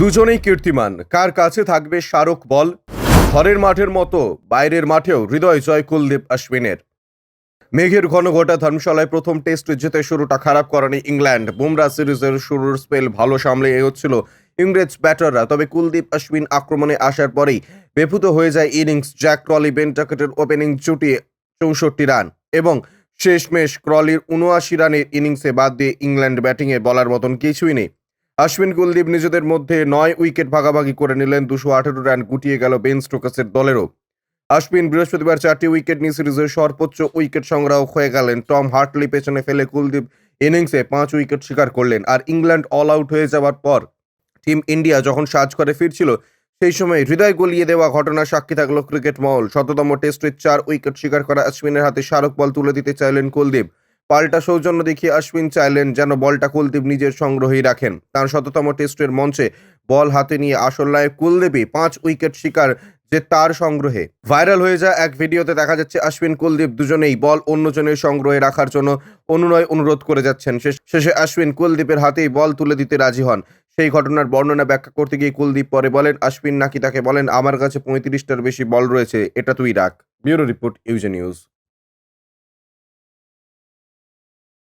দুজনেই কীর্তিমান। কার কাছে থাকবে শাহরুখ বল? ঘরের মাঠের মতো, বাইরের মাঠেও হৃদয় জয় কুলদীপ অশ্বিনের মেঘের ঘন ঘটা ধর্মশালায় প্রথম টেস্ট জিতে শুরুটা খারাপ করেনি ইংল্যান্ড। বুমরা সিরিজের শুরুর স্পেল ভালো সামলে এগোচ্ছিল ইংরেজ ব্যাটাররা, তবে কুলদীপ অশ্বিন আক্রমণে আসার পরেই বেফুত হয়ে যায় ইনিংস। জ্যাক ক্রলি বেন বেন্টাকেটের ওপেনিং জুটি চৌষট্টি রান এবং শেষমেশ ক্রলির উনআশি রানের ইনিংসে বাদ দিয়ে ইংল্যান্ড ব্যাটিংয়ে বলার মতন কিছুই নেই। অশ্বিন কুলদীপ নিজেদের মধ্যে নয় উইকেট ভাগাভাগি করে নিলেন দুশো আঠেরো রান গুটিয়ে গেল বেন স্টোকাসের দলেরও। অশ্বিন বৃহস্পতিবার চারটি উইকেট নিয়ে সিরিজের সর্বোচ্চ উইকেট সংগ্রহ হয়ে গেলেন টম হার্টলি, পেছনে ফেলে কুলদীপ ইনিংসে পাঁচ উইকেট শিকার করলেন আর ইংল্যান্ড অল আউট হয়ে যাওয়ার পর টিম ইন্ডিয়া যখন সাজ করে ফিরছিল, সেই সময় হৃদয় গলিয়ে দেওয়া ঘটনার সাক্ষী থাকল ক্রিকেট মহল। শততম টেস্টের চার উইকেট শিকার করা অশ্বিনের হাতে স্মারক বল তুলে দিতে চাইলেন কুলদীপ। পাল্টা সৌজন্য দেখিয়ে অশ্বিন চাইলেন যেন বলটা কুলদীপ নিজের সংগ্রহেই রাখেন। তার শততম টেস্টের মঞ্চে বল হাতে নিয়ে আসল নায়ক কুলদীপই পাঁচ উইকেট শিকার যে তার সংগ্রহে। ভাইরাল হয়ে যায় এক ভিডিওতে দেখা যাচ্ছে অশ্বিন কুলদীপ দুজনেই বল অন্যজনের সংগ্রহে রাখার জন্য অনুনয় অনুরোধ করে যাচ্ছেন। শেষ- অশ্বিন কুলদীপের হাতেই বল তুলে দিতে রাজি হন। সেই ঘটনার বর্ণনা ব্যাখ্যা করতে গিয়ে কুলদীপ পরে বলেন অশ্বিন নাকি তাকে বলেন, আমার কাছে পঁয়ত্রিশটার বেশি বল রয়েছে, এটা তুই রাখ। Bureau report UJ news.